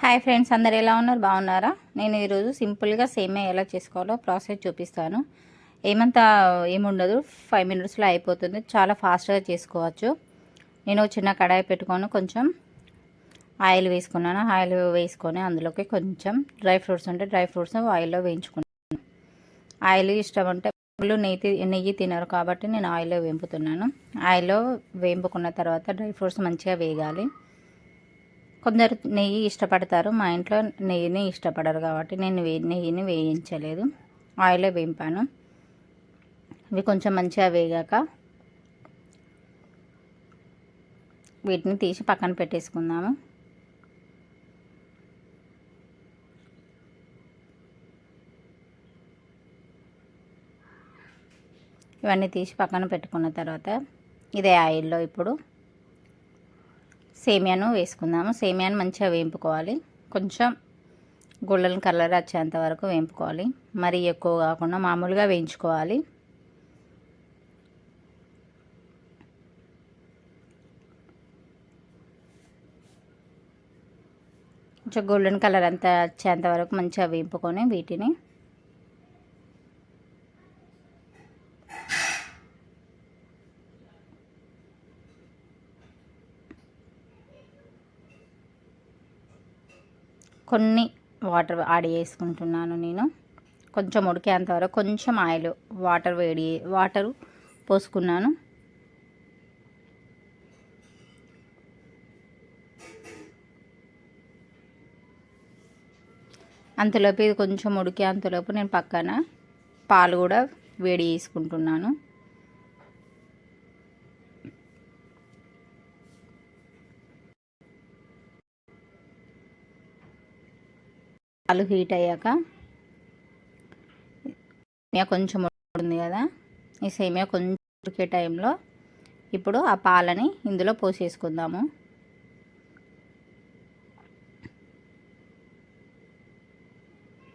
Hi friends అందరు ఎలా ఉన్నారు? బాగున్నారా? నేను ఈరోజు సింపుల్గా సేమే ఎలా చేసుకోవాలో ప్రాసెస్ చూపిస్తాను. ఏమంతా ఏముండదు ఫైవ్ మినిట్స్లో అయిపోతుంది. చాలా ఫాస్ట్గా చేసుకోవచ్చు. నేను చిన్న కడాయి పెట్టుకొని కొంచెం ఆయిల్ వేసుకున్నాను. ఆయిల్ వేసుకొని అందులోకి కొంచెం డ్రై ఫ్రూట్స్ ఉంటే డ్రై ఫ్రూట్స్ ఆయిల్లో వేయించుకున్నాను. ఆయిల్ ఇష్టం అంటే వాళ్ళు నెయ్యి నెయ్యి తినరు కాబట్టి నేను ఆయిల్లో వేంపుతున్నాను. ఆయిల్లో వేంపుకున్న తర్వాత డ్రై ఫ్రూట్స్ మంచిగా వేగాలి. కొందరు నెయ్యి ఇష్టపడతారు. మా ఇంట్లో నెయ్యిని ఇష్టపడరు కాబట్టి నేను నెయ్యిని వేయించలేదు. ఆయిల్లో వేంపాను ఇవి కొంచెం మంచిగా వేగాక వీటిని తీసి పక్కన పెట్టేసుకుందాము. ఇవన్నీ తీసి పక్కన పెట్టుకున్న తర్వాత ఇదే ఆయిల్లో ఇప్పుడు సేమియాను వేసుకుందాము. సేమియాను మంచిగా వేయింపుకోవాలి కొంచెం గోల్డెన్ కలర్ వచ్చేంత వరకు వేయించుకోవాలి మరీ ఎక్కువ కాకుండా మామూలుగా వేయించుకోవాలి. కొంచెం గోల్డెన్ కలర్ అంతా వచ్చేంత వరకు మంచిగా వేయింపుకొని వీటిని కొన్ని వాటర్ యాడ్ చేసుకుంటున్నాను నేను. కొంచెం ఉడికేంత వరకు కొంచెం ఆయిల్ వాటర్ వేడి వాటర్ పోసుకున్నాను. అంతలోపు ఇది కొంచెం ఉడికే అంతలోపు నేను పక్కన పాలు కూడా వేడి చేసుకుంటున్నాను. పాలు హీట్ అయ్యాక సేమియా కొంచెం ఉంది కదా. ఈ సేమియా కొంచెం ఉడికే టైంలో ఇప్పుడు ఆ పాలని ఇందులో పోసేసుకుందాము.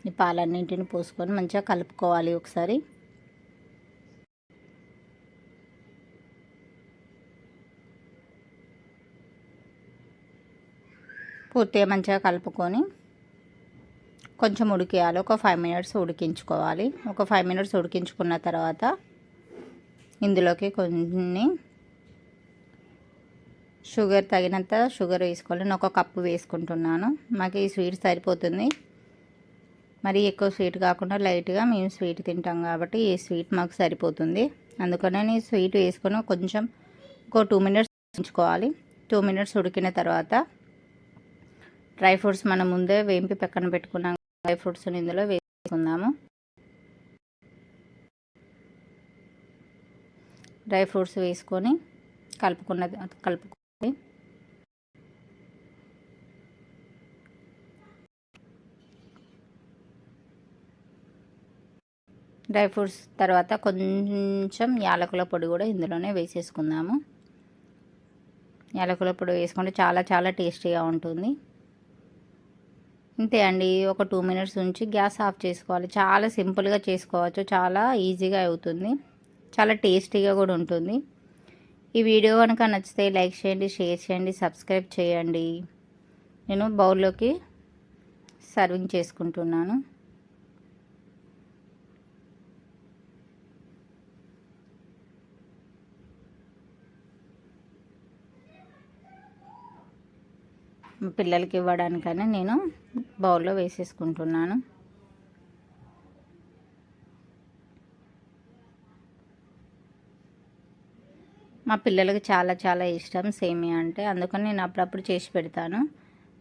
ఈ పాలన్నింటిని పోసుకొని మంచిగా కలుపుకోవాలి ఒకసారి. పూర్తిగా మంచిగా కలుపుకొని కొంచెం ఉడికేయాలి. ఒక ఫైవ్ మినిట్స్ ఉడికించుకోవాలి. ఒక ఫైవ్ మినిట్స్ ఉడికించుకున్న తర్వాత ఇందులోకి కొన్ని షుగర్ తగినంత షుగర్ వేసుకోవాలి. నేను ఒక కప్పు వేసుకుంటున్నాను. మాకు ఈ స్వీట్ సరిపోతుంది. మరి ఎక్కువ స్వీట్ కాకుండా లైట్గా మేము స్వీట్ తింటాం కాబట్టి ఈ స్వీట్ మాకు సరిపోతుంది. అందుకనే నేను స్వీట్ వేసుకొని కొంచెం ఒక టూ మినిట్స్ ఉంచుకోవాలి. టూ మినిట్స్ ఉడికిన తర్వాత డ్రై ఫ్రూట్స్ మనం ముందే వేంపి పక్కన పెట్టుకున్నాం డ్రై ఫ్రూట్స్ ఇందులో వేసుకుందాము. డ్రై ఫ్రూట్స్ వేసుకొని కలుపుకున్న కలుపుకొని డ్రై ఫ్రూట్స్ తర్వాత కొంచెం యాలకుల పొడి కూడా ఇందులోనే వేసేసుకుందాము. యాలకుల పొడి వేసుకుంటే చాలా చాలా టేస్టీగా ఉంటుంది. అంతే అండి. ఒక టూ మినిట్స్ ఉంచి గ్యాస్ ఆఫ్ చేసుకోవాలి. చాలా సింపుల్గా చేసుకోవచ్చు. చాలా ఈజీగా అవుతుంది. చాలా టేస్టీగా కూడా ఉంటుంది. ఈ వీడియో కనుక నచ్చితే లైక్ చేయండి షేర్ చేయండి సబ్స్క్రైబ్ చేయండి. నేను బౌల్లోకి సర్వింగ్ చేసుకుంటున్నాను. పిల్లలకి ఇవ్వడానికని నేను బౌల్లో వేసేసుకుంటున్నాను. మా పిల్లలకి చాలా చాలా ఇష్టం సేమియా అంటే అందుకని నేను అప్పుడప్పుడు చేసి పెడతాను.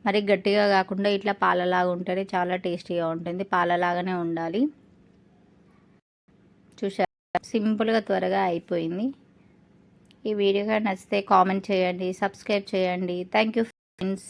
మరి గట్టిగా కాకుండా ఇట్లా పాలలాగా ఉంటేనే చాలా టేస్టీగా ఉంటుంది. పాలలాగానే ఉండాలి. చూసా సింపుల్గా త్వరగా అయిపోయింది. ఈ వీడియో నచ్చితే కామెంట్ చేయండి సబ్స్క్రైబ్ చేయండి. Thank you friends.